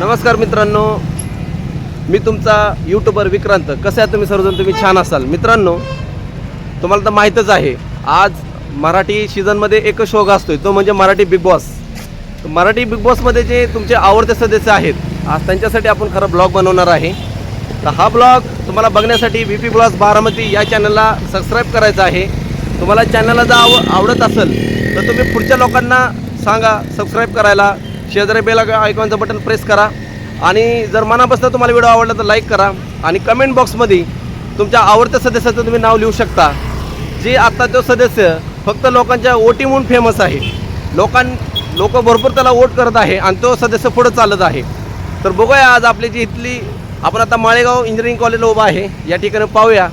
नमस्कार मित्रांनो. मी तुमचा यूट्यूबर विक्रांत. कसं आहे तुम्ही सर्वजण? तुम्ही छान असाल. मित्रांनो तुम्हाला तर माहीतच आहे आज मराठी सीझनमध्ये एकच शो आहे तो म्हणजे मराठी बिग बॉस तर मराठी बिग बॉसमध्ये जे तुमचे आवडते सदस्य आहेत आज त्यांच्यासाठी आपण खरं ब्लॉग बनवणार आहे. तर हा ब्लॉग तुम्हाला बघण्यासाठी व्ही पी ब्लॉस बारामती या चॅनलला सबस्क्राईब करायचा आहे. तुम्हाला चॅनलला जर आव आवडत असेल तर तुम्ही पुढच्या लोकांना सांगा सबस्क्राईब करायला. शेजारी बेल आयकॉनचं बटन प्रेस करा. आणि जर मनापासून तुम्हाला व्हिडिओ आवडला तर लाईक करा. आणि कमेंट बॉक्समध्ये तुमच्या आवडत्या सदस्याचं तुम्ही नाव लिहू शकता. जे आत्ता तो सदस्य फक्त लोकांच्या वोटी म्हणून फेमस आहे. लोकां लोक भरपूर त्याला वोट करत आहे आणि तो सदस्य पुढं चालत आहे. तर बघूया आज आपली जी इथली आपण आता माळेगाव इंजिनिअरिंग कॉलेजला उभा आहे. या ठिकाणी पाहूया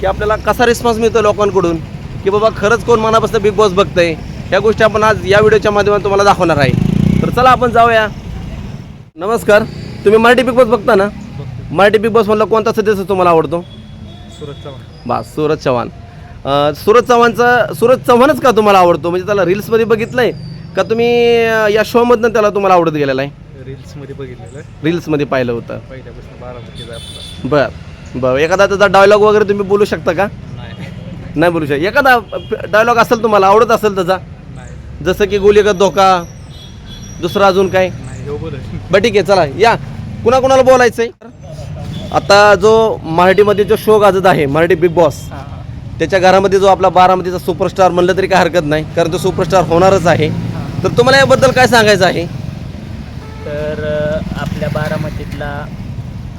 की आपल्याला कसा रिस्पॉन्स मिळतो लोकांकडून की बाबा खरंच कोण मनापासून बिग बॉस बघतंय. ह्या गोष्टी आपण आज या व्हिडिओच्या माध्यमातून तुम्हाला दाखवणार आहे. तर चला आपण जाऊया. नमस्कार. तुम्ही मराठी बिग बॉस बघता ना? मराठी बिग बॉस मधला कोणता सदस्य तुम्हाला आवडतो? सुरत चव्हाण. बा सूरज चव्हाण. सूरज चव्हाणचा सूरज चव्हाणच का तुम्हाला आवडतो? म्हणजे त्याला रील्समध्ये बघितलंय का तुम्ही या शोमधनं त्याला तुम्हाला आवडत गेलेला आहे? रील्समध्ये बघितलेलं आहे. रील्समध्ये पाहिलं होतं. पहिल्यापासून बरं बरं एखादा त्याचा डायलॉग वगैरे तुम्ही बोलू शकता का? नाही. बोलू शकता. एखादा डायलॉग असेल तुम्हाला आवडत असेल त्याचा? जसं की गोलीगत धोका दुसरा अजून काय? बरं ठीक आहे चला या. कुणा कुणाला बोलायचं आहे आता जो मराठीमध्ये जो शो गाजत आहे मराठी बिग बॉस त्याच्या घरामध्ये जो आपला बारामतीचा सुपरस्टार म्हणलं तरी काय हरकत नाही कारण तो सुपरस्टार होणारच आहे. तर तुम्हाला याबद्दल काय सांगायचं आहे? तर आपल्या बारामतीतला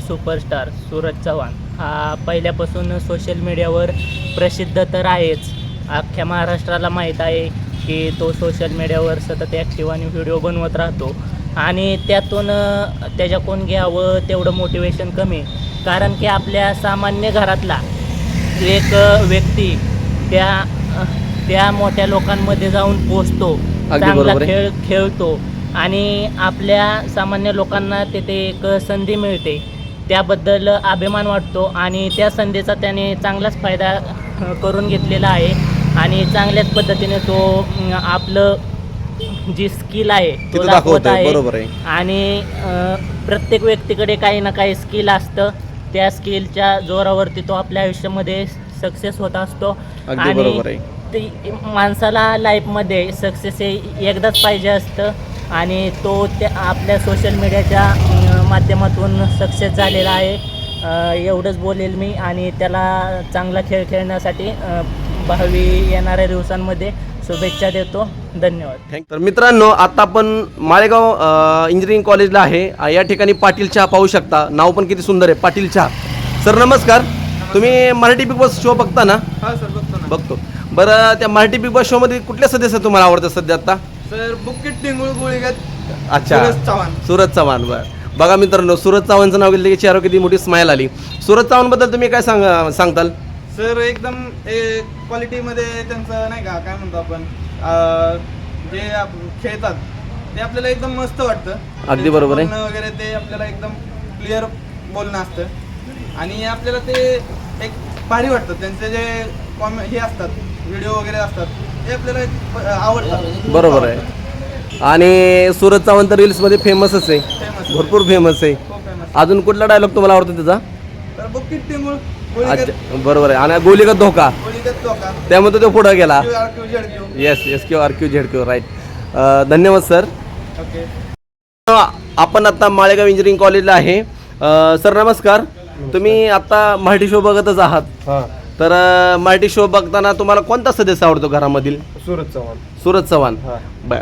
सुपरस्टार सूरज चव्हाण हा पहिल्यापासून सोशल मीडियावर प्रसिद्ध तर आहेच. अख्ख्या महाराष्ट्राला माहीत आहे की तो सोशल मीडियावर सतत ॲक्टिव्ह आणि व्हिडिओ बनवत राहतो. आणि त्यातून अ, त्याच्याकडून घ्यावं तेवढं मोटिवेशन कमी. कारण की आपल्या सामान्य घरातला एक व्यक्ती त्या त्या मोठ्या लोकांमध्ये जाऊन पोचतो चांगला. खेळ खेळतो. आणि आपल्या सामान्य लोकांना तिथे एक संधी मिळते. त्याबद्दल अभिमान वाटतो आणि त्या संधीचा त्याने चांगलाच फायदा करून घेतलेला आहे. आणि चांगल्याच पद्धतीने तो आपलं जी स्किल आहे तो दाखवत आहे. बरोबर आहे. आणि प्रत्येक व्यक्तीकडे काही ना काही स्किल असतं. त्या स्किलच्या जोरावरती तो आपल्या आयुष्यामध्ये सक्सेस होत असतो. आहे. ती माणसाला लाईफमध्ये सक्सेस हे एकदाच पाहिजे असतं. आणि तो त्या आपल्या सोशल मीडियाच्या माध्यमातून सक्सेस झालेला आहे. एवढंच बोलेल मी. आणि त्याला चांगला खेळ खेळण्यासाठी भावी येणाऱ्या दिवसांमध्ये शुभेच्छा देतो. धन्यवाद. थँक तर मित्रांनो आता आपण माळेगाव इंजिनिअरिंग कॉलेजला आहे. या ठिकाणी पाटील चहा पाहू शकता. नाव पण किती सुंदर आहे. पाटील चहा. सर नमस्कार. तुम्ही मराठी बिग बॉस शो बघता ना? हा सर बघतो ना. बघतो. बरं त्या मराठी बिग बॉस शोमध्ये कुठले सदस्य तुम्हाला आवडतात सध्या आता? सर बुकिट टिंगुळ गोळीगत अच्छा. सूरज चव्हाण. सूरज चव्हाण बरं. बघा मित्रांनो सूरज चव्हाणचं नाव घेतलं की चेहरा किती मोठी स्माईल आली. सूरज चव्हाणबद्दल तुम्ही काय सांग सांगताल? सर एकदम क्वालिटीमध्ये त्यांचं नाही का काय म्हणतो आपण जे आप- खेळतात ते आपल्याला एकदम मस्त वाटतं. अगदी बरोबर आहे. बोलणं वगैरे ते आपल्याला एकदम क्लिअर बोलणं असतं. आणि आपल्याला ते एक भारी वाटतं. त्यांचे जे कॉमे हे असतात व्हिडिओ वगैरे असतात ते आपल्याला एक आवडतात. बरोबर आहे. आणि सूरज चव्हाण तर रील्समध्ये फेमसच आहे. फेमस भरपूर फेमस आहे. खूप फेमस अजून कुठला डायलॉग तुम्हाला आवडतो त्याचा? तर बुकिट बरोबर आहे. आणि गोलीगत धोका. त्यामध्ये तो पुढे गेला. Yes yes Q R Q Z Q right धन्यवाद सर आपण आता माळेगाव इंजिनिअरिंग कॉलेजला आहे. अ, सर नमस्कार. तुम्ही आता मराठी शो बघतच आहात. हा. तर अ, मराठी शो बघताना तुम्हाला कोणता सदस्य आवडतो घरामधील? सुरत चव्हाण. सूरज चव्हाण. हा. बर.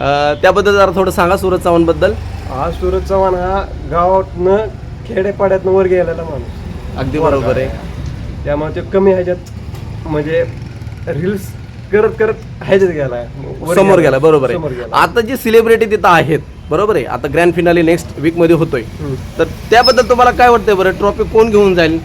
अ, त्याबद्दल जरा थोडं सांगा सूरज चव्हाणबद्दल हा सुरत चव्हाण हा गावातनं खेडेपाड्यातनं वर गेलेला माणूस. अगदी बरोबर आहे. त्यामुळे ते कमी ह्याच्यात म्हणजे रील्स करत करत ह्याच्यात वर समोर गेला. बरोबर आहे. गेला. आता जी सेलिब्रिटी तिथं आहेत बरोबर आहे. आता ग्रँड फिनाली नेक्स्ट वीकमध्ये होतोय. तर त्याबद्दल तुम्हाला काय वाटतंय बरं? ट्रॉफी कोण घेऊन जाईल?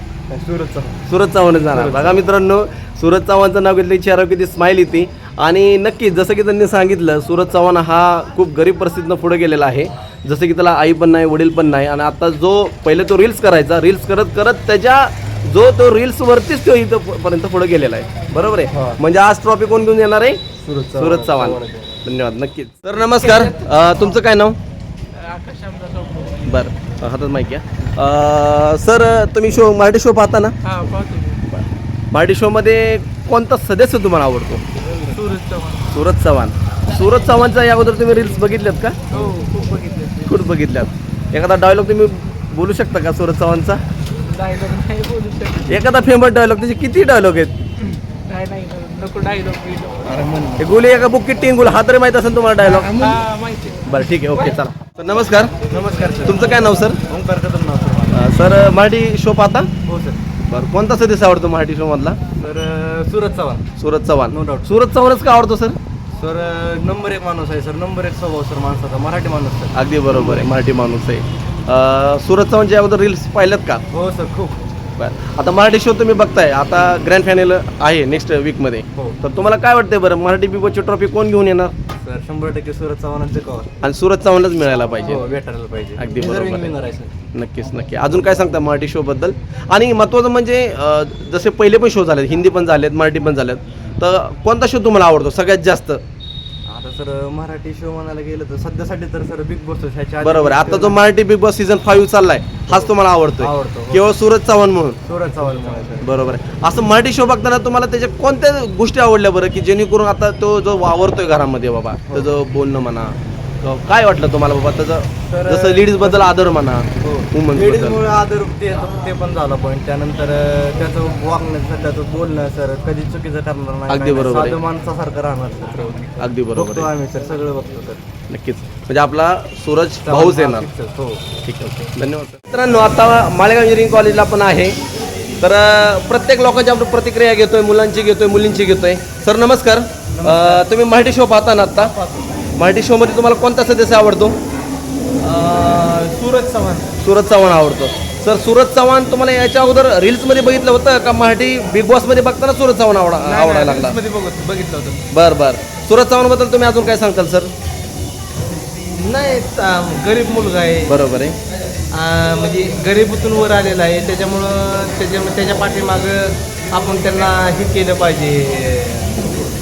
सुरत चव्हाण. सूरज चव्हाण जाणार. बघा मित्रांनो सूरज चव्हाणचं नाव घेतलं चेहऱ्यावर किती स्माईल येते. आणि नक्कीच जसं की त्यांनी सांगितलं सूरज चव्हाण हा खूप गरीब परिस्थितीनं पुढे गेलेला आहे. जसं की त्याला आई पण नाही वडील पण नाही. आणि आता जो पहिले तो रील्स करायचा रील्स करत करत त्याच्या जो तो रील्स वरतीच तो इथं पर्यंत पुढे गेलेला आहे. बरोबर आहे? हा. म्हणजे आज ट्रॉफी कोण घेऊन येणार आहे? सूरज चव्हाण. सूरज चव्हाण. चव्हाण आहे. धन्यवाद नक्कीच. तर नमस्कार. तुमचं काय नाव? आकाश बरं. हातात माहिती घ्या. सर तुम्ही शो मराठी शो पाहता ना? हा पाहतो मराठी शोमध्ये कोणता सदस्य तुम्हाला आवडतो? सूरज चव्हाण. सूरज चव्हाण. सूरज चव्हाणचा या अगोदर तुम्ही रील्स बघितल्यात का? खूप बघितल्यात? एखादा डायलॉग तुम्ही बोलू शकता का सूरज चव्हाणचा? डायलॉग नाही बोलू शकत. एखादा फेमस डायलॉग त्याचे किती डायलॉग आहेत? काय नाही नको डायलॉग हे गोली एका बुक्कीत तीन गोल हा तरी माहीत असेल तुम्हाला डायलॉग माहिती बरं ठीक आहे ओके चला. तर नमस्कार. नमस्कार सर. तुमचं काय नाव सर? ओंकार कदम नाव सर अं, सर मराठी शो पाहता? हो सर. बरं कोणता सदस्य आवडतो मराठी शो मधला? Sir Suraj Chavan. Suraj No Chavan doubt. Suraj चव्हाणच का आवडतो सर? सर नंबर एक माणूस आहे सर. नंबर एक स्वभाव सर माणसाचा. मराठी माणूस सर. अगदी बरोबर आहे. मराठी माणूस आहे. अं, सूरज चव्हाणच्या अगोदर रील्स पाहिल्यात का? हो सर. खूप. बरं. आता मराठी शो तुम्ही बघताय. आता ग्रँड फायनल आहे नेक्स्ट वीकमध्ये हो. तर तुम्हाला काय वाटतंय बरं? मराठी बिबोची ट्रॉफी कोण घेऊन येणार? सर शंभर टक्के सूरज चव्हाणांचं कवर आणि सूरज चव्हाणलाच मिळायला पाहिजे. हो भेटायला पाहिजे. अगदी Deserving बरोबर आहे. winner आहे सर. नक्कीच नक्की अजून काय सांगता मराठी शो बद्दल? आणि महत्त्वाचं म्हणजे अं, जसे पहिले पण शो झालेत हिंदी पण झालेत मराठी पण झालेत. तर कोणता शो तुम्हाला आवडतो सगळ्यात जास्त? आता सर मराठी शो म्हणायला गेलं तर सध्यासाठी तर सर बिग बॉस ह्याच्या आधी बरोबर. आहे आता जो Marathi Bigg Boss season five चाललाय. हाच तुम्हाला आवडतोय. आवडतो, हो. केवळ सूरज चव्हाण म्हणून. सूरज चव्हाण सर. बरोबर आहे. असं मराठी शो बघताना तुम्हाला त्याच्या कोणत्या गोष्टी आवडल्या बरं? की जेणेकरून आता तो जो वावरतोय घरामध्ये बाबा त्याचं बोलणं म्हणा काय वाटलं तुम्हाला बाबा? त्याचं तर- जसं लेडीजबद्दल आदर म्हणा वुमन्स लेडीजबद्दल. मुळे आदर ते ते पण झाला पॉईंट त्यानंतर अं, त्याचं वागणं त्याचं बोलणं सर कधी चुकीचं करणार नाही अगदी काय नाही. बरोबर आहे. साधं माणसासारखं राहणार सर. अगदी बरोबर बघतो आहे आम्ही सर. सगळं बघतो सर. नक्कीच. म्हणजे आपला सूरज भाऊच येणार. हो. ठीक आहे ओके. धन्यवाद मित्रांनो आता मालेगाव इंजिनिअरिंग कॉलेजला पण आहे. तर अ, प्रत्येक लोकांची आपण प्रतिक्रिया घेतोय मुलांची घेतोय मुलींची घेतोय. सर नमस्कार. अ, तुम्ही मराठी शो पाहता ना आता मराठी शोमध्ये तुम्हाला कोणता सदस्य आवडतो? सूरज चव्हाण. सूरज चव्हाण आवडतो. सर सूरज चव्हाण तुम्हाला याच्या अगोदर रील्समध्ये बघितलं होतं का? मराठी बिग बॉसमध्ये बघताना सूरज चव्हाण आवडा आवडायला लागला. बघितलं होतं. बर बर. सूरज चव्हाणबद्दल तुम्ही अजून काय सांगताल सर? नाही गरीब मुलगा आहे. बरोबर आहे. म्हणजे गरिबीतून वर आलेला आहे. त्याच्यामुळं त्याच्या त्याच्या पाठीमागं आपण त्यांना हे केलं पाहिजे.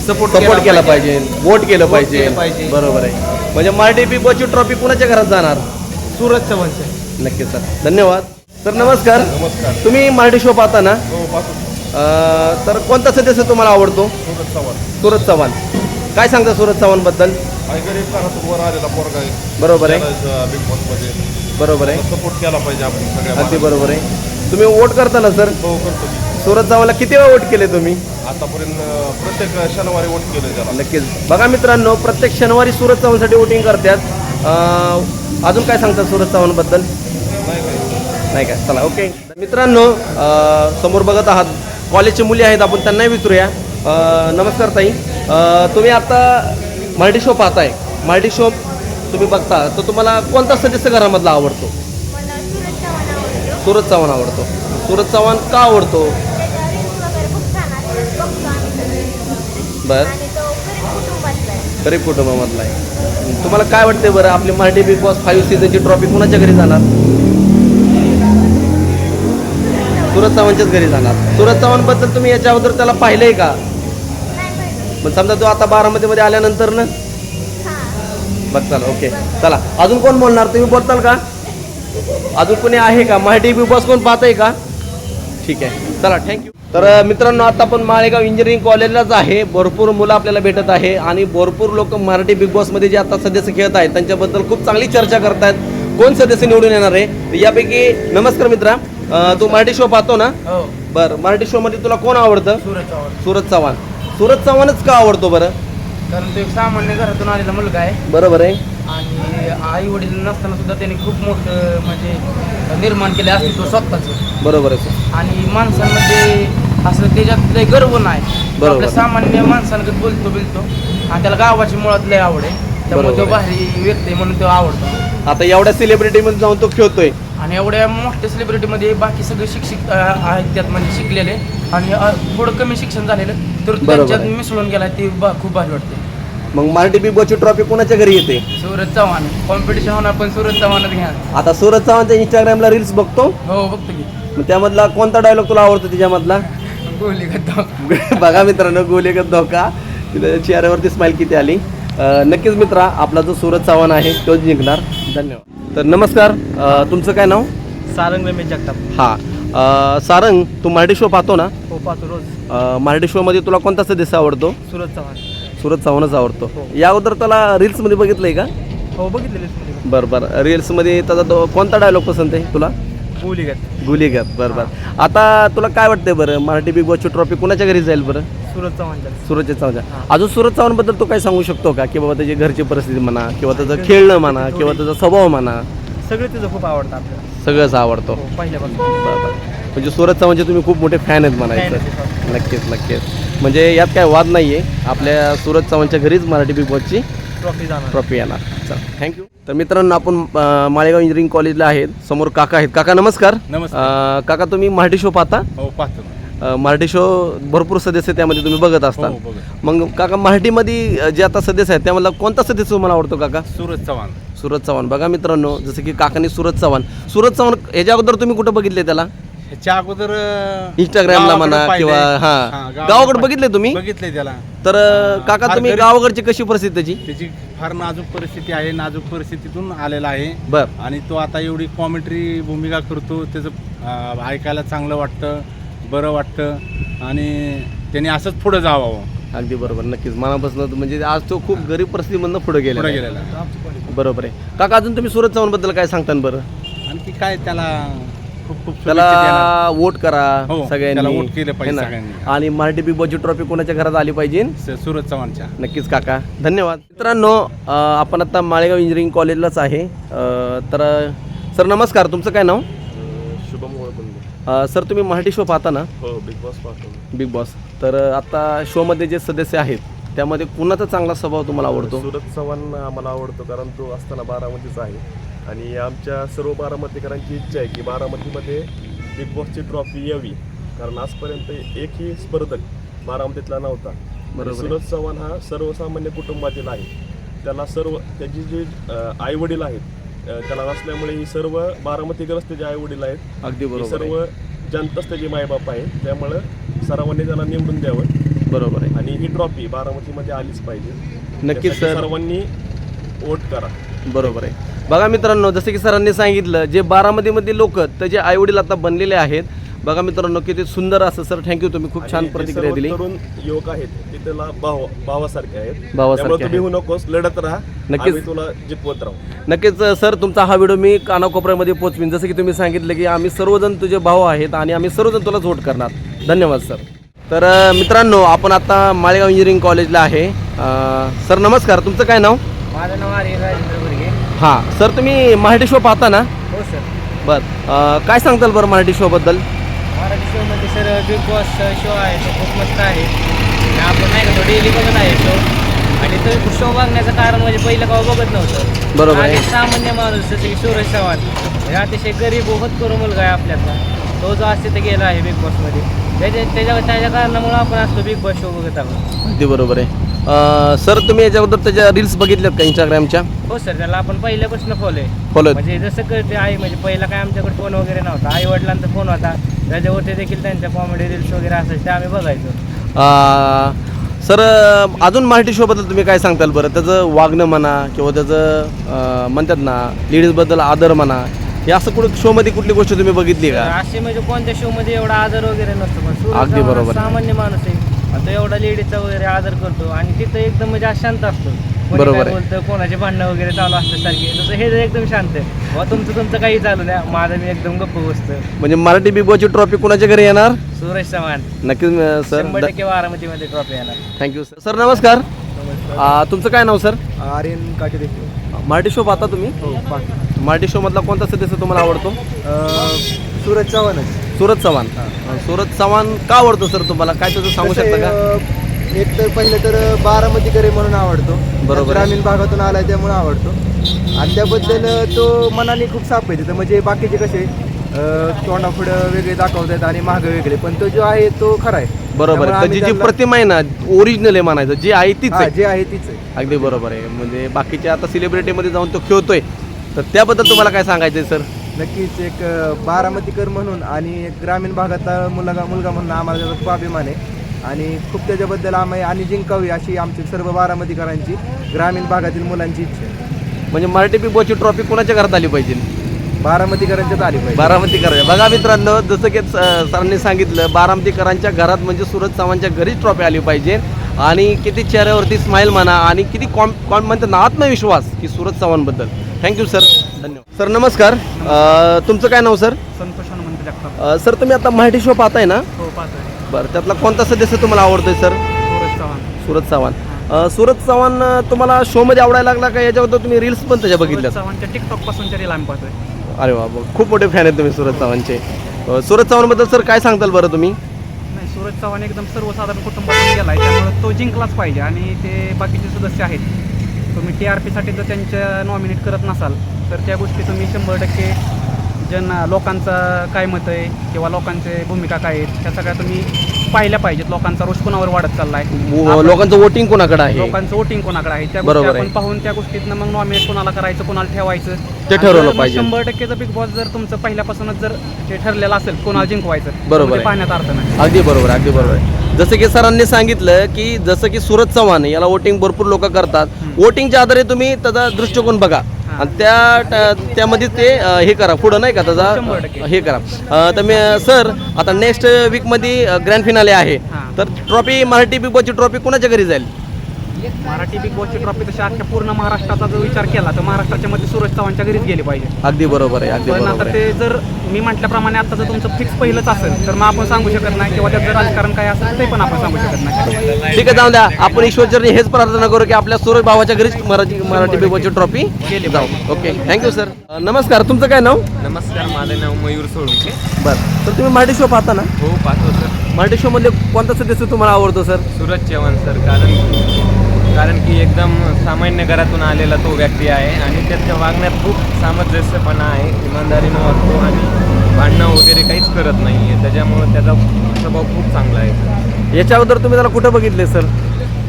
सपोर्ट सपोर्ट केला पाहिजे. वोट केलं पाहिजे. केलं पाहिजे. बरोबर आहे. म्हणजे मराठी बॉसची ट्रॉफी कुणाच्या घरात जाणार? सूरज चव्हाणचं नक्कीच सर. धन्यवाद. सर नमस्कार. नमस्कार. तुम्ही मराठी शो पाहता ना? हो पाहतो. अं, तर कोणता सदस्य तुम्हाला आवडतो? सूरज चव्हाण. सूरज चव्हाण. काय सांगता सूरज चव्हाणबद्दल आणि गरीब घरातून वर आलेला पोरगा आहे. बरोबर आहे. त्याला बिग बरोबर आहे. सपोर्ट केला पाहिजे आपण सगळ्या अगदी. बरोबर आहे. तुम्ही वोट करता ना सर? हो करतो. सूरज चव्हाणला किती वेळा वोट केले तुम्ही? आतापर्यंत प्रत्येक शनिवारी वोट केलं त्याला. नक्कीच. बघा मित्रांनो प्रत्येक शनिवारी सूरज चव्हाणसाठी वोटिंग करतात. अं, अजून काय सांगतात सूरज चव्हाणबद्दल? नाही काय नाही काय? चला ओके. मित्रांनो अं, समोर बघत आहात. कॉलेजचे मुली आहेत आपण त्यांनाही विचारूया. अं, नमस्कार ताई. अं, तुम्ही आता मराठी शो पाहताय. मराठी शो तुम्ही बघता. तर तुम्हाला कोणता सदस्य घरामधला आवडतो? मला सूरज चव्हाण आवडतो. सूरज चव्हाण आवडतो. सूरज चव्हाण का आवडतो त्याच्या रील्स वगैरे खूप छान असतात बघतो आम्ही सगळे बर आणि तो गरीब कुटुंबातला आहे. गरीब कुटुंबामधला आहे. तुम्हाला काय वाटते बरं? आपली मराठी बिग बॉस फाईव्ह सीझनची ट्रॉफी कुणाच्या घरी जाणार? सूरज चव्हाणच्याच घरी जाणार. सूरज चव्हाणबद्दल तुम्ही याच्या अगोदर त्याला पाहिलंय का? नाही माहिती मग समजा तो आता बारामतीमध्ये आल्यानंतर ना? हां. बघ चला ओके. चला अजून कोण बोलणार? तुम्ही बोलताल का? अजून कोणी आहे का? मराठी बिग बॉस कोण पाहतंय का? ठीक आहे. चला थँक्यू तर मित्रांनो आता आपण माळेगाव इंजिनिअरिंग कॉलेजलाच आहे. भरपूर मुलं आपल्याला भेटत आहे आणि भरपूर लोक मराठी बिग बॉसमध्ये जे आता सदस्य खेळत आहेत त्यांच्याबद्दल खूप चांगली चर्चा करतायत. कोण सदस्य निवडून येणार आहे? यापैकी नमस्कार मित्रा. तू मराठी शो पाहतो ना? हो. बरं मराठी शोमध्ये तुला कोण आवडतं? सूरज चव्हाण. सूरज चव्हाण. सूरज चव्हाणच का आवडतो बरं? कारण तो एक सामान्य घरातून आलेला मुलगा आहे. बरोबर आहे. आणि आई वडील नसताना सुद्धा त्यांनी खूप मोठं म्हणजे निर्माण केले अस्तित्व स्वतःचं. बरोबर आहे. आणि माणसांमध्ये असं त्याच्यात लय गर्व नाही. बरोबर. आपल्या सामान्य माणसांकडे बोलतो बिलतो. आणि त्याला गावाची मुळात लय आवड आहे. त्यामुळे बरोबर तो भारी व्यक्ती आहे म्हणून तो आवडतो. आता एवढ्या सेलिब्रिटीमध्ये जाऊन तो खेळतोय. आणि एवढ्या मोठ्या सेलिब्रिटीमध्ये बाकी सगळे शिक्षित अ, आहेत त्यात म्हणजे शिकलेले. आणि अ, थोडं कमी शिक्षण झालेलं तर बरोबर त्यांच्यात आहे. मिसळून गेला ते बा- खूप भारी वाटते मग मराठी बिग बॉसची ट्रॉफी कोणाच्या घरी येते? सूरज चव्हाण. कॉम्पिटिशन होणार पण सूरज चव्हाणच घ्या आता सूरज चव्हाणच्या इंस्टाग्रामला रील्स बघतो. हो बघतो की. मग त्यामधला कोणता डायलॉग तुला आवडतो त्याच्यामधला बघा मित्रांनो गोलेगत धोका. तिथं चेहऱ्यावरती स्माईल किती आली. नक्कीच मित्रा आपला जो सूरज चव्हाण आहे तोच जिंकणार. धन्यवाद. तर नमस्कार. तुमचं काय नाव? सारंग रमेश जगताप. हां. सारंग तू मराठी शो पाहतो ना? हो पाहतो रोज. मराठी शोमध्ये तुला कोणता सदस्य आवडतो? सुरज चव्हाण. सुरत चव्हाणच आवडतो. हो. या अगोदर त्याला रील्समध्ये बघितलंय का? हो बघितलेले बरं बरं. रील्समध्ये त्याचा तो कोणता डायलॉग पसंत आहे तुला? बोली घेत गुलीगत बरं बरं आता तुला काय वाटतंय बरं? मराठी बिग बॉसची ट्रॉफी कुणाच्या घरी जाईल बरं? सुरज चव्हाण सूरज चव्हाण. अजून सूरज चव्हाणबद्दल तू काय सांगू शकतो का? की बाबा त्याची घरची परिस्थिती म्हणा किंवा त्याचं खेळणं म्हणा किंवा त्याचा स्वभाव म्हणा. सगळे तिचं खूप आवडतं आपल्याला. सगळंच आवडतो. हो पहिल्यापासून. बरं बरं म्हणजे सूरज चव्हाणचे तुम्ही खूप मोठे फॅन आहेत Fan म्हणायचं आहेत, नक्कीच नक्कीच. म्हणजे यात काय वाद नाही आहे आपल्या सूरज चव्हाणच्या घरीच मराठी बिग बॉसची ट्रॉफी जाणार. ट्रॉफी येणार. चल थँक्यू तर मित्रांनो आपण अं, माळेगाव इंजिनिअरिंग कॉलेजला आहेत. समोर काका आहेत. काका नमस्कार. नमस्कार. अं, काका तुम्ही मराठी शो पाहता? हो पाहतो ना. अं, मराठी शो भरपूर सदस्य त्यामध्ये तुम्ही बघत हो असता. बघा मग काका मराठीमध्ये अं, जे आता सदस्य आहेत त्यामधला कोणता सदस्य तुम्हाला आवडतो काका? सूरज चव्हाण. सूरज चव्हाण. बघा मित्रांनो जसं की काकांनी सूरज चव्हाण. सूरज चव्हाण ह्याच्या अगोदर तुम्ही कुठं बघितले त्याला? ह्याच्या अगोदर इंस्टाग्रामला गावाकडं म्हणा पाहिलंय. किंवा हा, हा गावाकडं बघितले तुम्ही? बघितलंय त्याला. तर काका फार तुम्ही गरीब- गावाकडची कशी परिस्थिती त्याची? त्याची फार नाजूक परिस्थिती आहे नाजूक परिस्थितीतून आलेला आहे. बर. आणि तो आता एवढी कॉमेंट्री भूमिका करतो त्याचं अं, ऐकायला चांगलं वाटतं बरं वाटतं. आणि त्याने असंच पुढं जावं. अगदी बरोबर नक्कीच. मनापासून म्हणजे आज तो खूप गरीब परिस्थितीमधनं पुढे गेला पुढे गेलेला. बरोबर आहे. काका अजून तुम्ही सूरज चव्हाणबद्दल काय सांगता बरं? आणखी काय त्याला खूप खूप शुभेच्छा त्याला. वोट करा हो, त्याला सगळ्यांनी वोट केलं पाहिजे है ना? आणि मराठी बिग बॉसची ट्रॉफी कोणाच्या घरात आली पाहिजे? सूरज चव्हाणच्या. नक्कीच काका. धन्यवाद. मित्रांनो अं, आपण आता माळेगाव इंजिनिअरिंग कॉलेजलाच आहे. अं, तर सर नमस्कार. तुमचं काय नाव? शुभम अं, सर तुम्ही मराठी शो पाहता ना? हो बिग बॉस पाहतो बिग बॉस तर अं, आता शोमध्ये जे सदस्य आहेत त्यामध्ये कुणाचा चांगला स्वभाव तुम्हाला आवडतो? सुरत चव्हाण आम्हाला आवडतो कारण तो असताना बारामतीचा आहे. आणि आमच्या सर्व बारामतीकरांची इच्छा आहे की बारामतीमध्ये बिग बॉसची ट्रॉफी यावी. कारण आजपर्यंत एकही स्पर्धक बारामतीतला नव्हता. सुरत चव्हाण हा सर्वसामान्य कुटुंबातील आहे. त्याला सर्व त्याची जी आई वडील आहेत त्याला नसल्यामुळे ही सर्व बारामतीग्रस्त जे आई वडील आहेत. अगदी बरोबर सर्व. जनताच त्याचे मायबाप आहे त्यामुळं सर्वांनी त्याला निवडून द्यावं. बरोबर आहे. आणि ही ट्रॉफी बारामतीमध्ये आलीच पाहिजे. नक्कीच सर्वांनी वोट करा. बरोबर आहे. बघा मित्रांनो जसं की सरांनी सांगितलं जे बारामतीमधील लोक त्याचे आईवडील आता बनलेले आहेत बघा मित्रांनो किती सुंदर असं सर थँक्यू तुम्ही खूप छान प्रतिक्रिया दिली. तरुण युवक आहेत ते त्याला भाव भावासारखे आहेत. भावासारखे त्यामुळे तुम्ही. होऊ नकोस लढत राहा. नक्कीच. आम्ही तुला जितवत राहू. नक्कीच सर तुमचा हा व्हिडिओ मी कानाकोपऱ्यामध्ये पोचवीन. जसं की तुम्ही सांगितलं की आम्ही सर्वजण तुझे भाऊ आहेत आणि आम्ही सर्वजण तुला वोट करणार. धन्यवाद सर. तर मित्रांनो आपण आता माळेगाव इंजिनिअरिंग कॉलेजला आहे. सर नमस्कार. तुमचं काय नाव? माझं नाव हां सर तुम्ही मराठी शो पाहता ना? हो सर. बरं अ, काय सांगताल बरं मराठी शोबद्दल मराठी शोमध्ये सर बिग बॉस शो आहे तो खूप मस्त आहे. आणि आपण नाही का तो डेली बघत आहे शो आणि तो शो बघण्याचं कारण म्हणजे पहिलं का बघत नव्हतं. बरोबर आहे. आणि सामान्य माणूस जसं की सूरज चव्हाण. हे अतिशय गरीब होत करू मुलगा आहे आपल्यातला. तो जो असते ते गेला आहे बिग बॉसमध्ये त्याच्या त्याच्या त्याच्या कारणामुळे आपण असतो बिग बॉस शो बघत आहोत. अगदी बरोबर आहे. अ, सर तुम्ही याच्या अगोदर त्याच्या रील्स बघितल्यात का इंस्टाग्रामच्या हो सर त्याला आपण पहिल्यापासून फॉलो आहे. फॉलो म्हणजे जसं कळते आई म्हणजे पहिला काय आमच्याकडे फोन वगैरे नव्हता. आई वडिलांचा फोन होता. त्याच्यावरती देखील त्यांच्या कॉमेडी रील्स वगैरे असायचे ते आम्ही बघायचो. सर अजून मराठी शोबद्दल तुम्ही काय सांगताल बरं? त्याचं वागणं म्हणा किंवा त्याचं अ, म्हणतात ना लेडीजबद्दल आदर म्हणा हे असं कुठं शोमध्ये कुठली गोष्ट तुम्ही बघितली का? असे म्हणजे कोणत्या शो मध्ये एवढा आदर वगैरे नसतो. पण सूरज अगदी बरोबर. सामान्य माणूस आहे तो एवढा लेडीजचा वगैरे आदर करतो आणि तिथं एकदम म्हणजे शांत असतो. बरोबर. बोलतं कोणाचे भांडणं वगैरे चालू असतं सारखे तसं हे एकदम शांत आहे. बुवा तुमचं तुमचं काही चालू द्या माझं मी एकदम गप्प बसतो. म्हणजे मराठी बिग बॉसची ट्रॉफी कुणाच्या घरी येणार? सूरज चव्हाण. नक्कीच शंभर सर टक्के बारामतीमध्ये ट्रॉफी येणार. थँक्यू सर सर नमस्कार. अ, तुमचं काय नाव सर आर्यन काटे देखील मराठी शो पाहता तुम्ही? हो पाहतो. मराठी शो मधला कोणता सदस्य तुम्हाला आवडतो? सूरज चव्हाणच सूरज चव्हाण. अ, सूरज चव्हाण का आवडतो सर तुम्हाला? काय त्याचं सांगू शकता का? एक तर पहिलं तर बारामतीकरे म्हणून आवडतो. बरोबर. ग्रामीण भागातून आलाय त्यामुळे आवडतो. आणि त्याबद्दल तो मनाने खूप साफ आहे तिथं. म्हणजे बाकीचे कसे अं, तोंडापुढं वेगळे दाखवतात आणि मागं वेगळे. पण तो जो आहे तो खरा आहे. बरोबर. आहे त्याची जी प्रतिमा आहे ना ओरिजिनल आहे म्हणायचं. जी आहे तीच हा, आहे. जे आहे तीच आहे. अगदी बरोबर आहे. म्हणजे बाकीच्या आता सेलिब्रिटीमध्ये जाऊन तो खेळतोय. तर त्याबद्दल तुम्हाला काय सांगायचं आहे सर? नक्कीच एक अं, बारामतीकर म्हणून आणि एक ग्रामीण भागातला मुलगा मुलगा म्हणून आम्हाला त्याचा खूप अभिमान आहे. आणि खूप त्याच्याबद्दल आम्ही आणि जिंकावी अशी आमची सर्व बारामतीकरांची ग्रामीण भागातील मुलांची इच्छा आहे. म्हणजे मराठी बॉसची ट्रॉफी कोणाच्या घरात आली पाहिजे? बारामतीकरांच्याच आली पाहिजे. बारामतीकर. बघा मित्रांनो जसं की स- सरांनी सांगितलं बारामतीकरांच्या घरात म्हणजे सूरज चव्हाणच्या घरीच ट्रॉफी आली पाहिजे. आणि किती चेहऱ्यावरती स्माईल म्हणा आणि किती कॉम कॉम म्हणतात ना आत्मविश्वास की सूरज चव्हाणबद्दल. थँक्यू सर धन्यवाद. सर नमस्कार. अ, तुमचं काय नाव सर संतोष हनुमंत जगताप. अ, सर तुम्ही आता मराठी शो पाहताय ना? हो पाहतोय. बरं त्यातला कोणता सदस्य तुम्हाला आवडतोय सर सूरज चव्हाण. सूरज चव्हाण. अ, सूरज चव्हाण अ, तुम्हाला शोमध्ये आवडायला लागला का? याच्याबद्दल तुम्ही रील्स पण त्याच्या बघितल्यात. चव्हाणच्या टिकटॉक पासूनच्या रील आम्ही पाहतोय. अरे वा वा. खूप मोठे फॅन आहेत तुम्ही सूरज चव्हाणचे. अ, सूरज चव्हाणबद्दल सर काय सांगताल बरं तुम्ही? नाही सूरज चव्हाण एकदम सर्वसाधारण कुटुंबातून गेला आहे त्यामुळे तो जिंकलाच पाहिजे आणि ते बाकीचे सदस्य आहेत. तुम्ही टी आर पीसाठी जर त्यांच्या नॉमिनेट करत नसाल तर त्या गोष्टी तुम्ही शंभर टक्के जन लोकांचं काय मत आहे किंवा लोकांचे भूमिका काय आहेत त्या सगळ्या तुम्ही पाहिल्या पाहिजेत. लोकांचा रोष कोणावर वाढत चालला आहे लोकांचं वोटिंग कोणाकडे आहे? लोकांचं वोटिंग कोणाकडे आहे? त्या गोष्टी. आपण पाहून त्या गोष्टीतनं मग नॉमिनेट कोणाला करायचं कोणाला ठेवायचं? ते ठरवलं पाहिजे. शंभर टक्के जर बिग बॉस जर तुमचं पहिल्यापासूनच जर ते ठरलेलं असेल कोणाला जिंकवायचं बरोबर. पाहण्यात अर्थ नाही. अगदी बरोबर अगदी बरोबर आहे. जसं की सरांनी सांगितलं की जसं की सूरज चव्हाण याला वोटिंग भरपूर लोक करतात. वोटिंगच्या आधारे तुम्ही त्याचा दृष्टिकोन बघा. आणि त्या त्यामध्ये ते अ, हे करा. पुढं नाही का त्याचा. हे करा. अ, तर मी सर आता नेक्स्ट वीकमध्ये ग्रँड फिनाले आहे. तर ट्रॉफी मराठी बिग बॉसची ट्रॉफी कोणाच्या घरी जाईल? मराठी बिग बॉसची ट्रॉफी तशी अख्ख्या पूर्ण महाराष्ट्राचा जर विचार केला तर महाराष्ट्राच्या मध्ये सूरज चव्हाणच्या घरीच गेली पाहिजे. अगदी बरोबर आहे अगदी पण बरोबर आता आहे. ते जर मी म्हटल्याप्रमाणे आता जर तुमचं फिक्स पहिलंच असेल तर मग आपण सांगू शकत नाही किंवा जर राजकारण काय असेल ते पण आपण सांगू शकत नाही. ठीक आहे जाऊ द्या. आपण ईश्वरचरणी हेच प्रार्थना करू की आपल्या सूरज भावाच्या घरीच मराठी मराठी बिग बॉसची ट्रॉफी गेली जाऊ. ओके थँक्यू सर नमस्कार. तुमचं काय नाव? नमस्कार माझं नाव मयूर सोळुंके. बरं. तर तुम्ही मराठी शो पाहता ना? हो पाहतो सर मराठी शो मध्ये कोणता सदस्य तुम्हाला आवडतो सर सूरज चव्हाण सर कारण कारण की एकदम सामान्य घरातून आलेला तो व्यक्ती आहे आणि त्याच्या वागण्यात खूप सामंजस्यपणा आहे इमानदारीनं वागतो आणि भांडणं वगैरे काहीच करत नाही आहे त्याच्यामुळं त्याचा स्वभाव खूप चांगला आहे. याच्या अगोदर तुम्ही त्याला कुठं बघितले सर?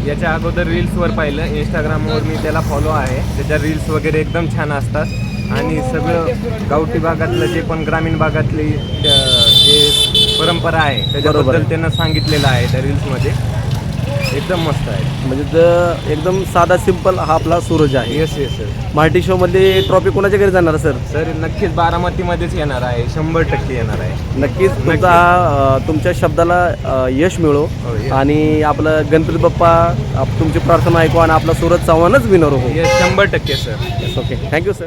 याच्या अगोदर रील्सवर पाहिलं. इंस्टाग्रामवर मी त्याला फॉलो आहे. त्याच्या रील्स वगैरे एकदम छान असतात. आणि सगळं गावठी भागातलं जे पण ग्रामीण भागातली जे परंपरा आहे त्याच्याबद्दल. त्यानं सांगितलेलं आहे त्या रील्समध्ये एकदम मस्त आहे. म्हणजे एकदम साधा सिंपल हा आपला सूरज आहे. Yes yes sir Marathi show मध्ये ट्रॉफी कोणाच्या घरी जाणार सर सर नक्कीच बारामतीमध्येच येणार आहे. शंभर टक्के येणार आहे. नक्कीच तुमचा हा, अ, तुमच्या शब्दाला अ, यश मिळो. हो, yes. आणि आपलं गणपती बाप्पा आप- तुमची प्रार्थना ऐकू आणि आपला सूरज चव्हाणच विनर हो. येस शंभर टक्के सर ओके थँक्यू सर